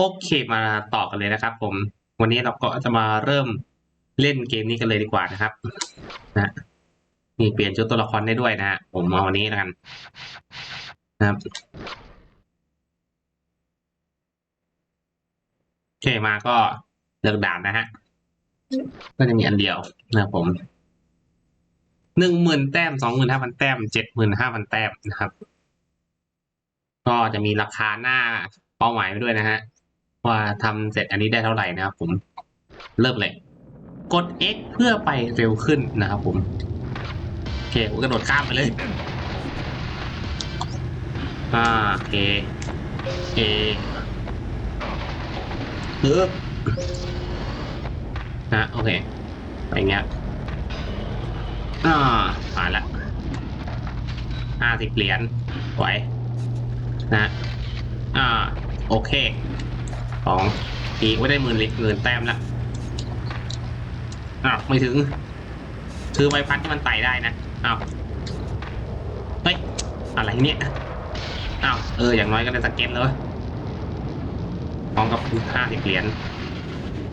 โอเคมาต่อกันเลยนะครับ ผมวันนี้เราก็จะมาเริ่มเล่นเกมนี้กันเลยดีกว่านะครับนะนี่เปลี่ยนชุดตัวละครได้ด้วยนะฮะผมมาวันนี้แล้วกันนะครับโอเคมาก็เลือกด่านนะฮะก็จะมีอันเดียวนะครับผมหนึ่งหมื่นแต้มสองหมื่นห้าพันแต้มเจ็ดหมื่นห้าพันแต้มนะครับ ก็จะมีราคาหน้าเป้าหมายไปด้วยนะฮะ ว่าทำเสร็จอันนี้ได้เท่าไหร่นะครับผมเริ่มเลยกด X เพื่อไปเร็วขึ้นนะครับผมโอเคผมกระโดดข้ามไปเลยอ่าโอเคเอเออนะโอเคไปอย่างเงี้ยอ่าผ่านละห้าสิบเหรียญไหวนะอ่าโอเค องอีกไม่ได้หมื่นลิหมื่นแต้มละอ้าวไม่ถึง คือใบพัดที่มันไต่ได้นะอ้าวเฮ้ยอะไรเนี่ยอ้าวเอออย่างน้อยก็ได้สเก็ตแล้วเว้ยพร้อมกับห้าสิบเหรียญ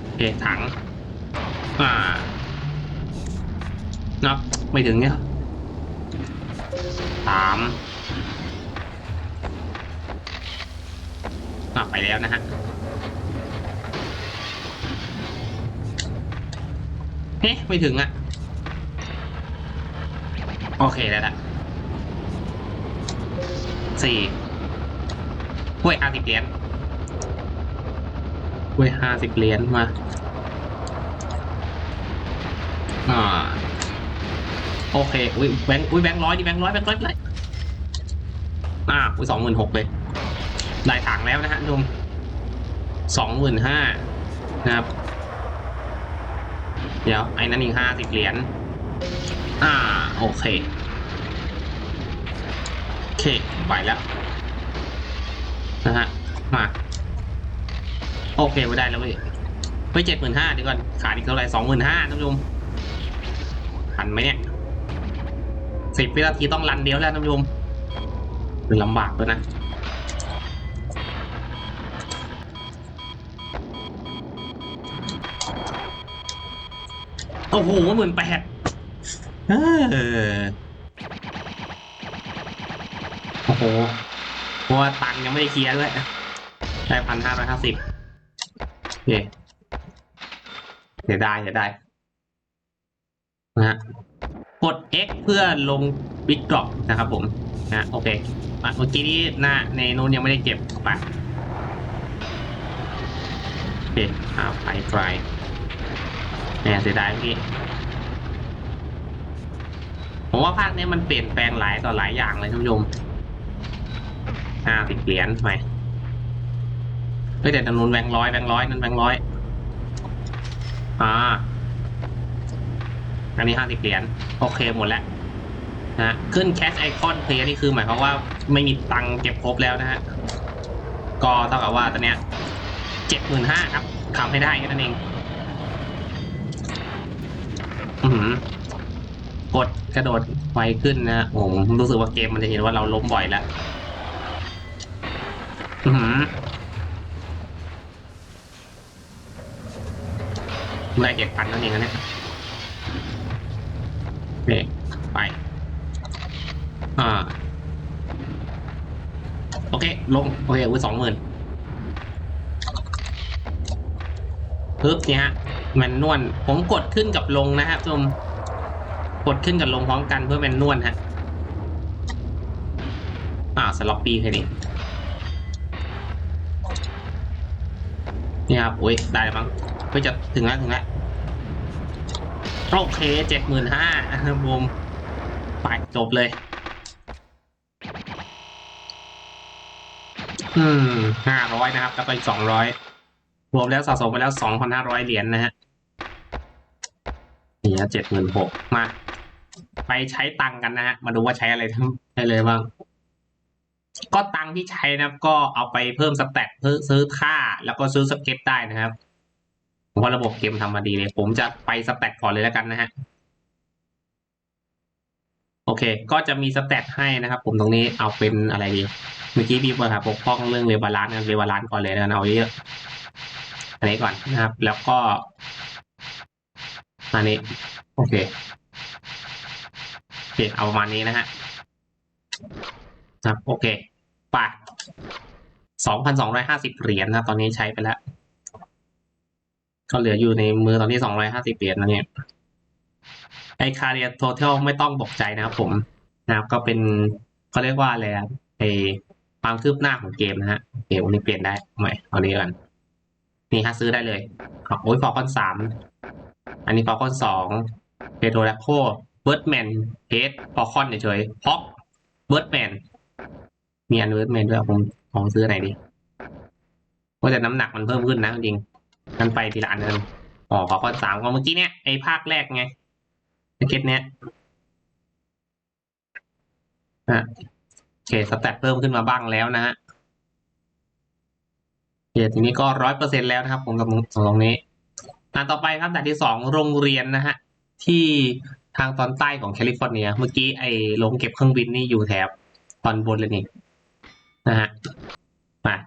โอเคถัง อ่าเนาะไม่ถึงเนี่ยสามอะไปแล้วนะฮะ เฮ้ไม่ถึงอะโอเคแล้วละสี่ห้วยห้าสิบเหรียญห้วยห้าสิบเหรียญมาอ่าโอเคอุ้ยแบงค์อุ้ยแบงค์ร้อยดิแบงค์ร้อยแบงค์ร้อยเลยอ่าอุ้ยสองหมื่นหกเลยได้ถังแล้วนะฮะทุกสองหมื่นห้านะครับ เดี๋ยว ไอ้นั่นอีกห้าสิบเหรียญ อ่า โอเค โอเค ไปแล้ว นะฮะ มา โอเคไม่ได้แล้วเว้ยไปเจ็ดหมื่นห้าเดี๋ยวก่อน ขาดอีกเท่าไหร่สองหมื่นห้าท่านผู้ชมทันไหมเนี่ยสิบวินาทีต้องรันเดียวแล้วท่านผู้ชมมันลำบากด้วยนะ โอ้โหหมื่นแปดเออโอ้โหเพราะว่าตังยังไม่ได้เคลียร์ด้วยได้พันห้าร้อยห้าสิบโอเคเสียดายเสียดายนะฮะกด X เพื่อลงบิ๊กดรอปนะครับผมนะโอเคอะเมื่อกี้นี้หน้าในนู้นยังไม่ได้เก็บไปโอเคอ่าไปไกล เนี่ยเสียดายเมื่ผมว่าภาคนี้มันเปลี่ยนแปลงหลายต่อหลายอย่างเลยท่านผู้ชมห้าสิบเหรียญไปเฮ้ยแต่จำนวนแบงค์ร้อยแบงค์ร้อยนั่นแบงค์ร้อยอ่าอันนี้ห้าสิบเหรียญโอเคหมดแล้วนะฮะขึ้นแคชไอคอนเพลย์นี่คือหมายความว่าไม่มีตังค์เก็บครบแล้วนะฮะ ก็เท่ากับว่าตอนเนี้ยเจ็ดหมื่นห้าครับทำให้ได้แค่นั้นเอง กดกระโดดไวขึ้นนะผมรู้สึกว่าเกมมันจะเห็นว่าเราล้มบ่อยแล้วอือหือได้เจ็ดพันนั่นเองนะเนี่ยเด็กไป อ่า โอเค ลง โอเคอุ้ยสองหมื่นปึ๊บเนี่ยฮะ แมนนวลผมกดขึ้นกับลงนะครับทุกคนกดขึ้นกับลงพร้อมกันเพื่อแมนนวลฮะอ่าสล็อปปี้แค่นี้นี่ครับโอ้ยได้มั้งเพื่อจะถึงแล้วถึงแล้วโอเคเจ็ดหมื่นห้าบูมไปจบเลย อืมห้าร้อยนะครับ แล้วก็อีกสองร้อยรวมแล้วสะสมไปแล้วสองพันห้าร้อยเหรียญนะฮะ เจ็ดหมื่นหกมา ไปใช้ตังกันนะฮะ มาดูว่าใช้อะไรทั้งได้เลยบ้าง ก็ตังที่ใช้นะครับ ก็เอาไปเพิ่มสแต็กเพิ่มซื้อค่า แล้วก็ซื้อสเก็ตได้นะครับผมว่าระบบเกมทำมาดีเลย ผมจะไปสแต็กก่อนเลยแล้วกันนะฮะ โอเค ก็จะมีสแตทให้นะครับ ผมตรงนี้เอาเป็นอะไรดี เมื่อกี้มีปัญหาปกป้องเรื่องเรบาลานซ์เรบาลานซ์ก่อนเลยนะเอาเยอะอันนี้ก่อนนะครับ แล้วก็ อันนี้ โอเคโอเคเอาประมาณนี้นะฮะครับโอเคป่ะสองพันสองร้อยห้าสิบเหรียญนะตอนนี้ใช้ไปแล้วก็เหลืออยู่ในมือตอนนี้สองร้อยห้าสิบเหรียญนะเนี่ยไอคาเรีย total ไม่ต้องตกใจนะครับผมนะครับก็เป็นเขาเรียกว่าอะไรอะไอความคืบหน้าของเกมนะฮะเกมวันนี้เปลี่ยนได้ใหม่เอานี้กันนี่ฮะซื้อได้เลยโอ้ยฟอลคอนสาม อันนี้ฟอลคอนสองเ e โ r แ a โคเบิร์ดแมนเฮดฟอลคอนเฉยๆฮอกเบิร์ดแมนมีอันเบิร์ดแมนด้วยผมของซื้อไหนดีว่าแต่น้ำหนักมันเพิ่มขึ้นนะจริงกันไปทีละอันนึงอ๋อฟอลคอนสามก็เมื่อกี้เนี้ยไอภาคแรกไงแพ็กเก็ตเนี้ยอะโอเคสแตทเพิ่มขึ้นมาบ้างแล้วนะฮะโอเคทีนี้ก็ร้อยเปอร์เซ็นแล้วนะครับผมกับตรงนี้ อะต่อไปครับด่านที่สองโรงเรียนนะฮะที่ทางตอนใต้ของแคลิฟอร์เนีย เมื่อกี้ไอ้โรงเก็บเครื่องบินนี่อยู่แถบตอนบนเลยนี่นะฮะมา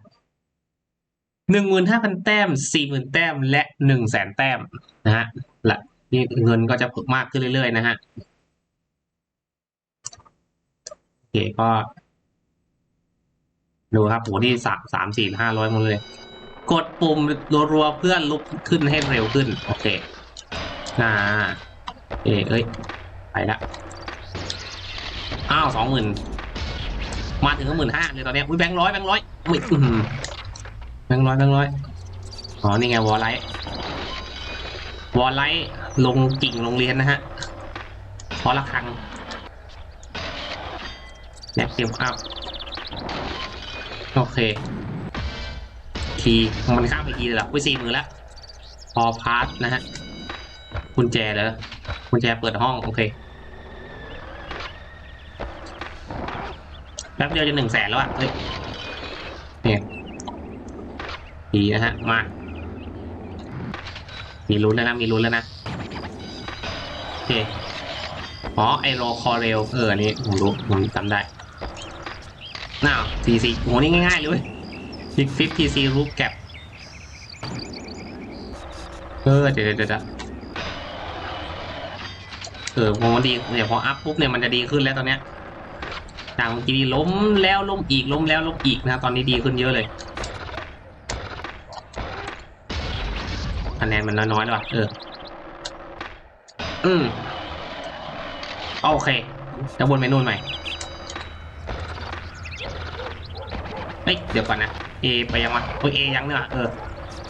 หนึ่งหมื่นห้าพันแต้มสี่หมื่นแต้ม และหนึ่งแสนแต้มนะฮะละนี่เงินก็จะเพิ่มมากขึ้นเรื่อยๆนะฮะโอเคก็ ดูครับโหนี่สามสามสี่ห้าร้อยหมดเลย กดปุ่มรัวๆเพื่อลุกขึ้นให้เร็วขึ้น โอเคอ่าเอยเอ้ยไปละอ้าวสองหมื่นมาถึงก็หมื่นห้าเลยตอนนี้อุ้ยแบงค์ร้อยแบงค์ร้อยอุ้ยแบงค์ร้อยแบงค์ร้อยอ๋อนี่ไงวอลไลท์วอลไลท์ลงกิ่งโรงเรียนนะฮะพอละครังแนบเตรียมอัพโอเคีมันข้ามไปคีเลยหรอไปสี่มือแล้วพอพาร์ทนะฮะกุญแจเหรอกุญแจเปิดห้อง โอเคแป๊บเดียวจะหนึ่งแสนแล้วอะเฮ้ยเนี่ยดีนะฮะ มา มีลุ้นแล้วนะ มีลุ้นแล้วนะ โอเค อ๋อ ไอโรคอเรล เอออันนี้ผมรู้ ผมจำได้ น่าวทีซีโห นี่ง่ายๆเลย ฟิกฟิฟทีซีรูปแกปเออเดี๋ยวเดี๋ยวเดี๋ยวเออพอมันดีเนี่ยวพออัพปุ๊บเนี่ยมันจะดีขึ้นแล้วตอนเนี้ยจากเมื่อกี้ล้มแล้วล้มอีกล้มแล้วล้มอีกนะตอนนี้ดีขึ้นเยอะเลยคะแนนมันน้อยๆแล้วว่ะเออ อืมโอเคจะบนเมนูใหม่เฮ้ยเดี๋ยวก่อนนะ เอไปยังวะโอ้เอยังเนี่ยเออ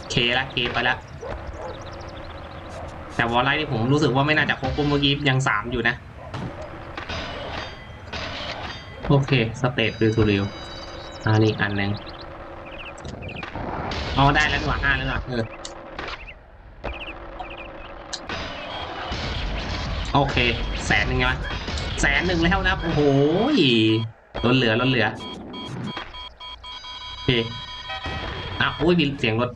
เคละเคไปละแต่วอลไลท์นี่ผมรู้สึกว่าไม่น่าจะครบเมื่อกี้ยังสามอยู่นะ โอเค สเตทคือทูริวอันนี้อันหนึ่งอ๋อได้แล้วดีกว่าห้าแล้วดีกว่าเออโอเค แสนหนึ่งไงวะแสนหนึ่งแล้วนะโอ้โหล้นเหลือล้นเหลือ อเคอะอุ้ยมีเสียงรถ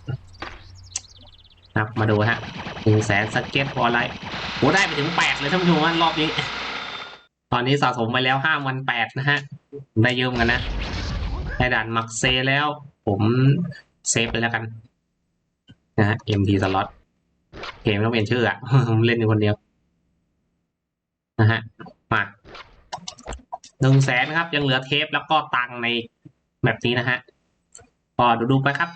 นะมาดูฮะหนึ่งแสนสเก็ตบอไลท์โอ้ได้ไปถึงแปดเลยท่านผู้ชมว่ารอบนี้ ตอนนี้สะสมไปแล้วห้าวันแปดนะฮะ ได้เยอะเหมือนกันนะได้ด่านมักเซแล้ว ผมเซฟไปแล้วกันนะฮะ MT สล็อตเกมต้องเปลี่ยนชื่ออะผมเล่นอยู่คนเดียว นะฮะ มาหนึ่งแสนครับ ยังเหลือเทปแล้วก็ตังในแบบนี้นะฮะ พอดูดูไปครับ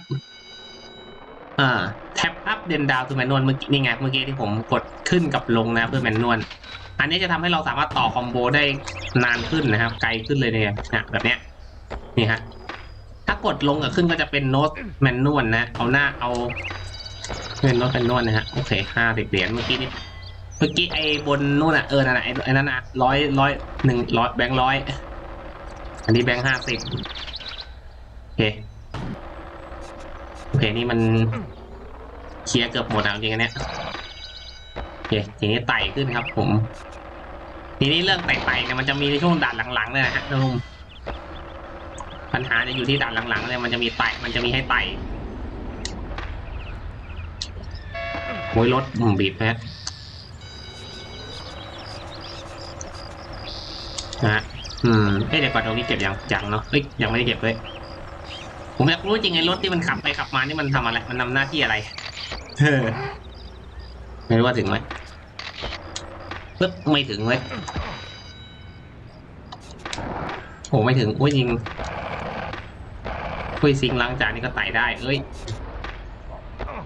อ่า แท็บอัพเดนดาวคือแมนนวลเมื่อกี้นี่ไงเมื่อกี้ที่ผมกดขึ้นกับลงนะเพื่อแมนนวลอันนี้จะทำให้เราสามารถต่อคอมโบได้นานขึ้นนะครับ ไกลขึ้นเลยเนี่ยนะแบบเนี้ยนี่ฮะถ้ากดลงกับขึ้นก็จะเป็นโน้ตแมนนวลนะเอาหน้าเอาเป็นโน้ตแมนนวลนะฮะโอเคห้าสิบเหรียญเมื่อกี้นี้เมื่อกี้ไอ้บนนู่นอะเออนั่นน่ะไอ้นั่นน่ะร้อยร้อยหนึ่งร้อยแบงค์ร้อยอันนี้แบงค์ห้าสิบโอเค โอเคนี่มันเคลียร์เกือบหมดแล้วจริงๆเนี้ยโอเคทีนี้ไต่ขึ้นครับ ผมทีนี้เรื่องไต่ๆเนี่ยมันจะมีในช่วงด่านหลังๆเลยนะฮะท่านผู้ชมปัญหาจะอยู่ที่ด่านหลังๆเลยมันจะมีไต่มันจะมีให้ไต่โอ้ยรถมบีบฮะนะฮะอืมเอ้ยเดี๋ยวก่อนตรงนี้เก็บยังยังเนาะเอ้ยยังไม่ได้เก็บเลย ผมอยากรู้จริงไอ้รถที่มันขับไปขับมานี่มันทำอะไร มันทำหน้าที่อะไรเออไม่รู้ว่าถึงไหมปึ๊บไม่ถึงเลยโอ้ไม่ถึงโอ้ยจริงคุยซิงล้างจานนี่ก็ไต่ได้ เอ้ย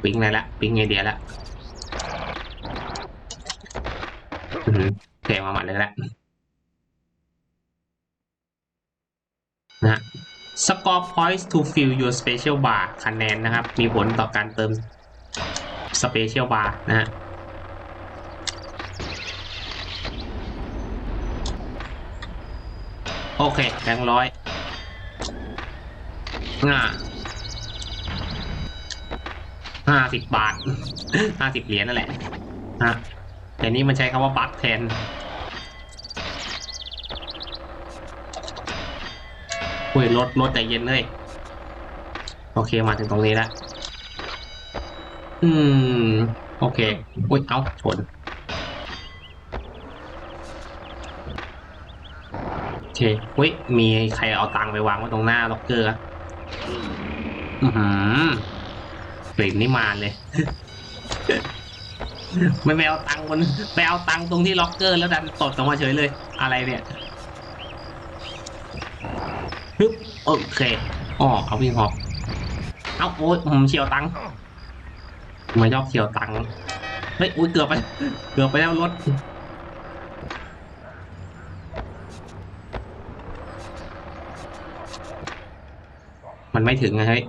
ปิ๊งอะไรละปิ๊งไอเดียละอือหือเทมาหมัดเลยละ score points to fill your special bar คะแนนนะครับ มีผลต่อการเติม special bar นะฮะโอเคแบงร้อยอ่าห้าสิบบาทห้าสิบเหรียญนั่นแหละฮะแต่นี้มันใช้คำว่าบัตรแทน อุ้ยรถรถใจเย็นเลย โอเคมาถึงตรงนี้แล้วอืม โอเค อุ้ย เอาชนโอเคอุ้ย มีใครเอาตังค์ไปวางไว้ตรงหน้าล็อกเกอร์อือหือกลิ่นนี่มาเลย ไม่ไปเอาตังค์บนไปเอาตังค์ตรงที่ล็อกเกอร์แล้วดันตดออกมาเฉยเลย อะไรเนี่ย ฮึบโอเคอ๋อเอาวิ่งหอบเอาโอ้ยผมเฉียวตังค์มาชอบเฉียวตังค์เฮ้ยอุ้ยเกือบไป เกือบไปแล้วรถมันไม่ถึงไงเฮ้ย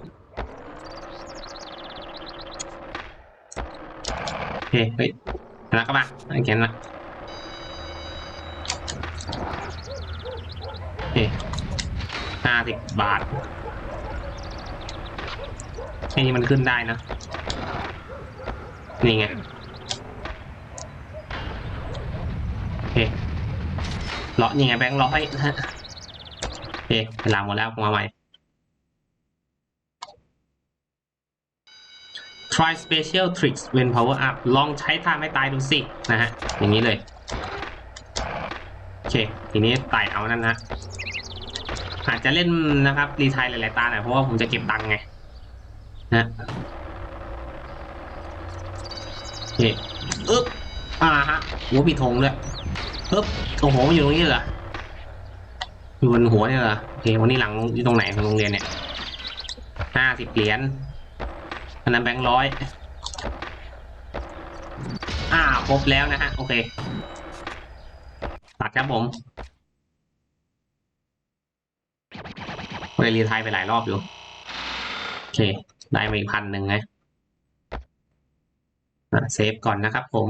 โอเคเฮ้ยแล้วก็มาโอเคนะโอเคห้าสิบบาทไอ้นี่มันขึ้นได้นะ นี่ไงโอเคเลาะนี่ไงแบงค์ร้อยนะฮะโอเคเวลาหมดแล้วมาใหม่ try special tricks when power up ลองใช้ท่าไม่ตายดูสิ นะฮะ อย่างนี้เลย โอเค ทีนี้ไต่เอานั่นนะ อาจจะเล่นนะครับรีไทยหลายๆตาหน่อยเพราะว่าผมจะเก็บตังค์ไงนะโอเคอึ๊บอ่าฮะหัวปีธงด้วยอึ๊บโอ้โหมันอยู่ตรงนี้เหรออยู่บนหัวเนี่ยเหรอโอเควันนี้หลังอยู่ตรงไหนของโรงเรียนเนี่ยห้าสิบเหรียญอันนั้นแบงค์ร้อยอ่าครบแล้วนะฮะโอเคตัดครับผม เลยรีไทยไปหลายรอบอยู่ โอเค ได้มาอีกพันหนึ่งไงเซฟก่อนนะครับผม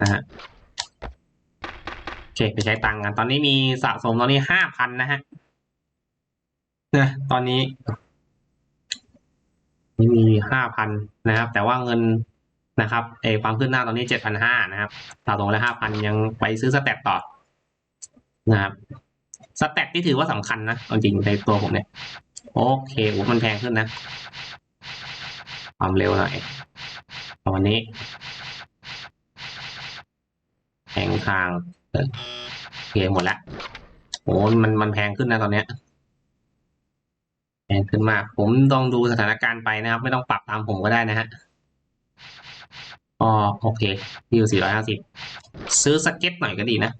นะฮะโอเค ไปใช้ตังค์กัน ตอนนี้มีสะสมตอนนี้ห้าพันนะฮะนะตอนนี้นี่มีห้าพันนะครับ แต่ว่าเงินนะครับเอความขึ้นหน้าตอนนี้เจ็ดพันห้านะครับสะสมแล้วห้าพันยังไปซื้อสแตทต่อ นะครับสแตทที่ถือว่าสำคัญนะจริงในตัวผมเนี่ย โอเคโอ้มันแพงขึ้นนะ ความเร็วหน่อยตอนนี้แพงทางเออโอเคหมดละโอ้มันมันแพงขึ้นนะตอนเนี้ยแพงขึ้นมาก ผมต้องดูสถานการณ์ไปนะครับ ไม่ต้องปรับตามผมก็ได้นะฮะอ๋อโอเคที่อยู่450 ซื้อสเก็ตหน่อยก็ดีนะ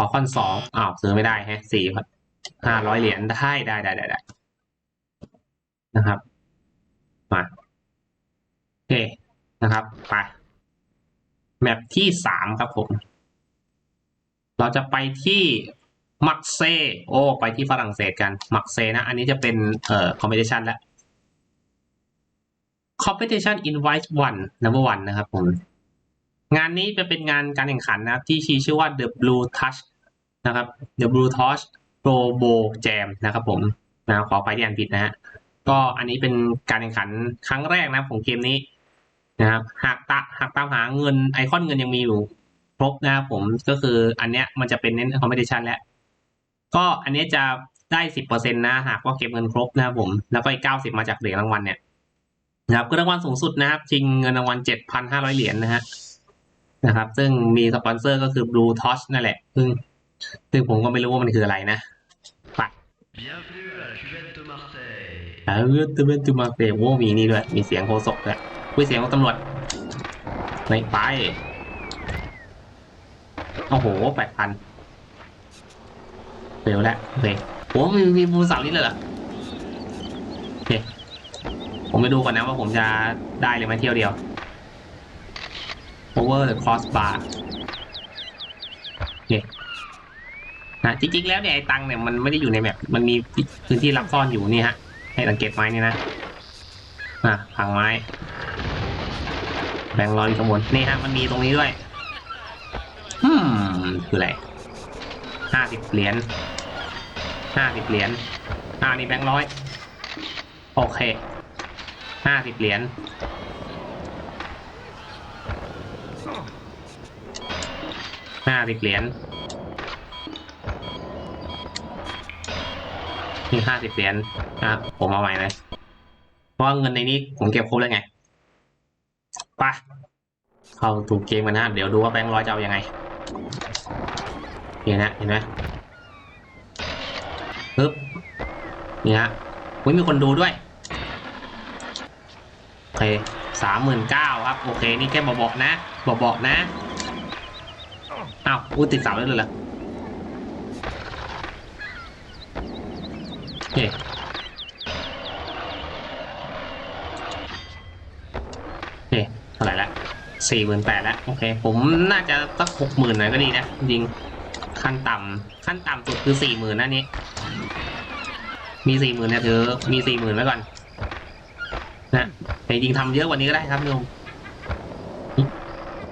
ออขอคอนสองอ้าวซื้อไม่ได้ฮะสี่ห้าร้อยเหรียญได้ได้ได้ได้ได้นะครับ มาโอเคนะครับ ไป แมปที่สามครับผม เราจะไปที่มักเซโอไปที่ฝรั่งเศสกันมักเซนะ อันนี้จะเป็นเอ่อคอมเพติชันแล้ว competition invite one number one นะครับผม งานนี้จะเป็นงานการแข่งขันนะครับ ที่ชี้ชื่อว่า the blue touch นะครับ the blue touch pro bowl jam นะครับผมนะขอไปที่อ่านผิดนะฮะก็อันนี้เป็นการแข่งขันครั้งแรกนะของเกมนี้นะครับหากตะหากตามหาเงินไอคอนเงินยังมีอยู่ครบนะครับผมก็คืออันเนี้ยมันจะเป็นเน้น competition แล้ว ก็อันนี้จะได้สิบเปอร์เซ็นต์นะหากว่าเก็บเงินครบนะครับผมแล้วก็อีกเก้าสิบมาจากเหรียญรางวัลเนี่ยนะครับก็รางวัลสูงสุดนะครับชิงเงินรางวัลเจ็ดพันห้าร้อยเหรียญนะฮะ นะครับ ซึ่งมีสปอนเซอร์ก็คือ Blue Touch นั่นแหละ ซึ่งซึ่งผมก็ไม่รู้ว่ามันคืออะไรนะไป Bienvenue à la cuvette de Marseille. เออตเวนตูมาเตโวมีนี่ด้วย มีเสียงโฆษกด้วยคุยเสียงของตำรวจในไป โอ้โหแปดพันเร็วแล้วโอเคโอ้มีมีภูสาร์นี่เลยเหรอโอเค ผมไปดูก่อนนะว่าผมจะได้เลยไหมเที่ยวเดียว over the crossbar โอเคนะจริงๆแล้วเนี่ยไอ้ตังเนี่ยมันไม่ได้อยู่ในแมปมันมีพื้นที่รับซ่อนอยู่นี่ฮะ ให้สังเกตไม้นี่นะอะพังไม้ แบงค์ร้อยอยู่ข้างบนนี่ฮะ มันมีตรงนี้ด้วยอืมคืออะไรห้าสิบเหรียญห้าสิบเหรียญอ่านี่แบงค์ร้อยโอเคห้าสิบเหรียญ ห้าสิบเหรียญนี่ห้าสิบเหรียญนะครับผมเอาใหม่เลยเพราะเงินในนี้ผมเก็บครบแล้วไงไปะเข้าถูกเกมกันนะเดี๋ยวดูว่าแบงค์ร้อยจะเอายังไงนี่นะเห็นไหมปึ๊บนี่ฮะอุ๊ยมีคนดูด้วยโอเคสามหมื่นเก้าครับ โอเค นี่แค่เบาๆนะเบาๆนะ อ้าวอุ้ยติดเสาเลยเลยเหรอโอเคโอเคเท่าไหร่ละสี่หมื่นแปดล้วโอเค ผมน่าจะสักหกหมื่นหน่อยก็ดีนะ จริง ขั้นต่ำขั้นต่ำสุดคือสี่หมื่นนั่นนี้ มีสี่หมื่นนี่ยถือมีสี่หมื่นไว้ก่อนนะแต่จริงทำเยอะกว่านี้ก็ได้ครับโยม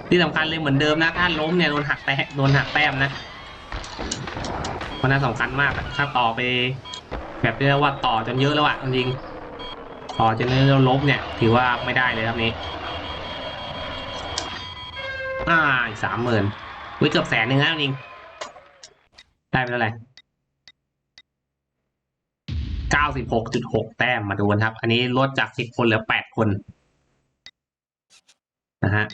ที่สำคัญเลยเหมือนเดิมนะถ้าล้มเนี่ยโดนหักแต้มโดนหักแต้มนะเพราะนั้นสำคัญมากถ้าต่อไป แบบเรียกว่าต่อจนเยอะแล้วอะจริงต่อจนเยอะแล้วล้มเนี่ย ถือว่าไม่ได้เลยครับนี้อ่าอีกสามหมื่นวิเกือบแสนหนึ่งแล้วจริงได้ไปเท่าไหร่เก้าสิบหกจุดหกแต้มมาดูกันครับ อันนี้ลดจากสิบคนเหลือแปดคนนะฮะ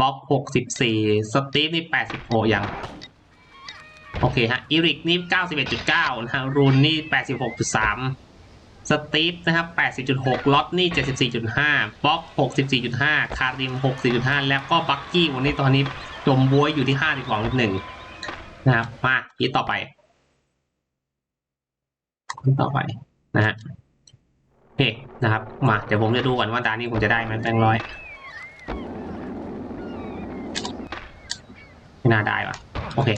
บ๊อบหกสิบสี่สตีฟนี่แปดสิบหกยัง โอเคฮะอีริกนี่เก้าสิบเอ็ดจุดเก้านะฮะรูนนี่แปดสิบหกจุดสามสตีฟนะครับแปดสิบจุดหกล็อตนี่เจ็ดสิบสี่จุดห้าบ๊อบหกสิบสี่จุดห้าคาริมหกสี่จุดห้าแล้วก็บักกี้วันนี้ตอนนี้จมบวยอยู่ที่ห้าสิบสองจุดหนึ่งนะครับ มาอีต่อไปต่อไปนะฮะโอเคนะครับ มา เดี๋ยวผมจะดูก่อนว่าดานนี้ผมจะได้ไหมแบงร้อย ไม่ น่าได้ว่ะโอเค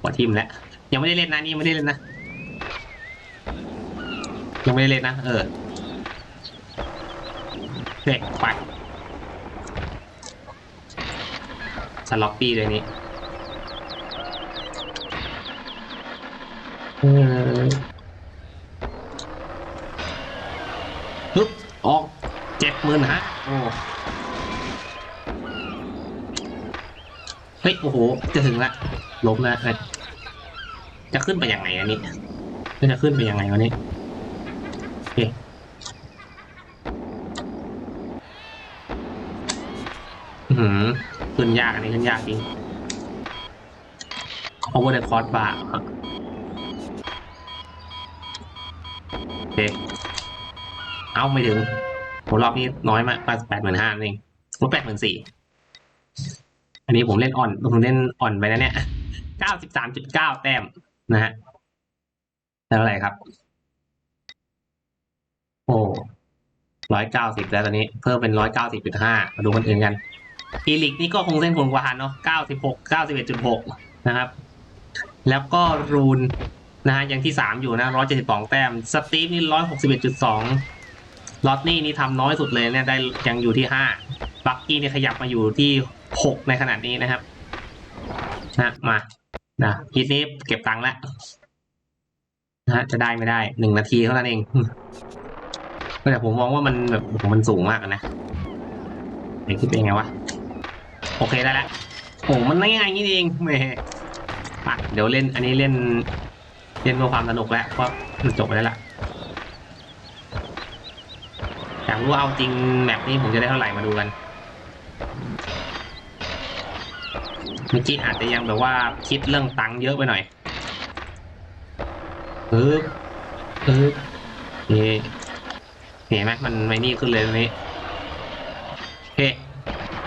หัวทีมแล้ว ยังไม่ได้เล่นนะนี่ไม่ได้เล่นนะ ยังไม่ได้เล่นนะ เออเด็กไปสล็อปปี้เลยนี่เออฮึบออกเจ็ดหมื่นฮะโอ้ เฮ้ย โอ้โห จะถึงละล้มล้วเอ้ยจะขึ้นไปยังไงอันนี้จะขึ้นไปยังไงวะนี่โอเคอื้อหือขึ้นยากอันนี้ขึ้นยากจริง over the cross bar โอเค เอาไม่ถึงผมรอบนี้น้อยมากแปดหมื่นห้าเองผมแปดหมื่นสี่ อันนี้ผมเล่นอ่อนผมเล่นอ่อนไปแล้วเนี่ยเก้าสิบสามจุดเก้าแต้มนะฮะเท่าไรครับ โอ้ร้อยเก้าสิบแล้วตอนนี้ เพิ่มเป็นร้อยเก้าสิบจุดห้ามาดูคนอื่นกัน อีลิกนี่ก็คงเส้นผลกว่าหันเนาะเก้าสิบหกเก้าสิบเอ็ดจุดหกนะครับ แล้วก็รูนนะฮะยังที่สามอยู่นะร้อยเจ็ดสิบสองแต้ม สตีฟนี่ร้อยหกสิบเอ็ดจุดสองลอตนี่นี่ทำน้อยสุดเลยเนี่ยได้ยังอยู่ที่ห้าบักกี้นี่ขยับมาอยู่ที่ หกในขนาดนี้นะครับ นะมานะพีทนี้เก็บตังค์แล้วนะจะได้ไม่ได้หนึ่งนาทีเท่านั้นเองแต่ผมมองว่ามันแบบโอ้โหมันสูงมากนะเดี๋ยวคิดเป็นไงวะโอเคได้แล้วโอ้มันง่ายๆงี้เองแหมอะเดี๋ยวเล่น อันนี้เล่น เล่นเพื่อความสนุกแล้วเพราะมันจบไปแล้วล่ะอยากรู้เอาจริงแมปนี้ผมจะได้เท่าไหร่มาดูกัน เมื่อกี้อาจจะยังแบบว่าคิดเรื่องตังค์เยอะไปหน่อยปึ๊บปึ๊บนี่เห็นไหมมันไม่นี่ขึ้นเลยตรงนี้เฮ้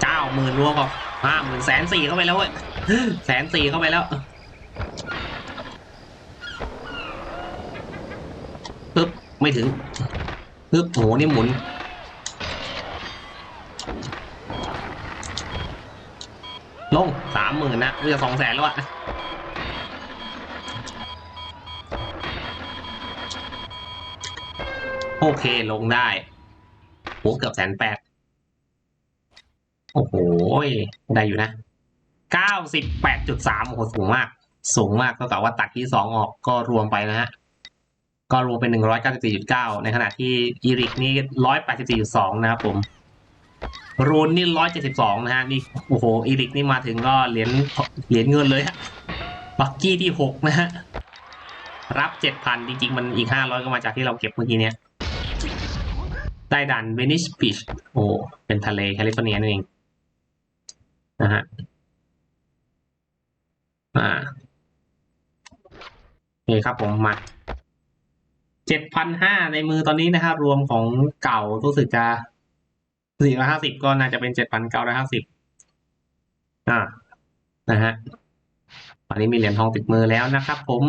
เก้าหมื่นรวมกับห้าหมื่นแสนสี่เข้าไปแล้วเว้ยแสนสี่เข้าไปแล้วปึ๊บไม่ถึงปึ๊บโหนี่หมุน ลงสามหมื่นนะเรือสองแสนแล้วอะโอเคลงได้โหเกือบแสนแปดโอ้โหได้อยู่นะเก้าสิบแปดจุดสามโอ้โหสูงมาก สูงมากเท่ากับว่าตัดที่สองออกก็รวมไปนะฮะก็รวมเป็นหนึ่งร้อยเก้าสิบสี่จุดเก้าในขณะที่อีริกนี่ร้อยแปดสิบสี่จุดสองนะครับผม รูนนี่ร้อยเจ็ดสิบสองนะฮะนี่โอ้โหอีริกนี่มาถึงก็เหรียญเหรียญเงินเลยฮะบักกี้ที่หกนะฮะรับเจ็ดพันจริงๆ มันอีกห้าร้อยก็มาจากที่เราเก็บเมื่อกี้เนี้ยได้ดันเวนิชบีชโอ้เป็นทะเลแคลิฟอร์เนียนั่นเองนะฮะอ่านี่ครับผมมาเจ็ดพันห้าในมือตอนนี้นะครับรวมของเก่ารู้สึกจะ สี่ร้อยห้าสิบก็น่าจะเป็นเจ็ดพันเก้าร้อยห้าสิบอ่านะฮะตอนนี้มีเหรียญทองติดมือแล้วนะครับผม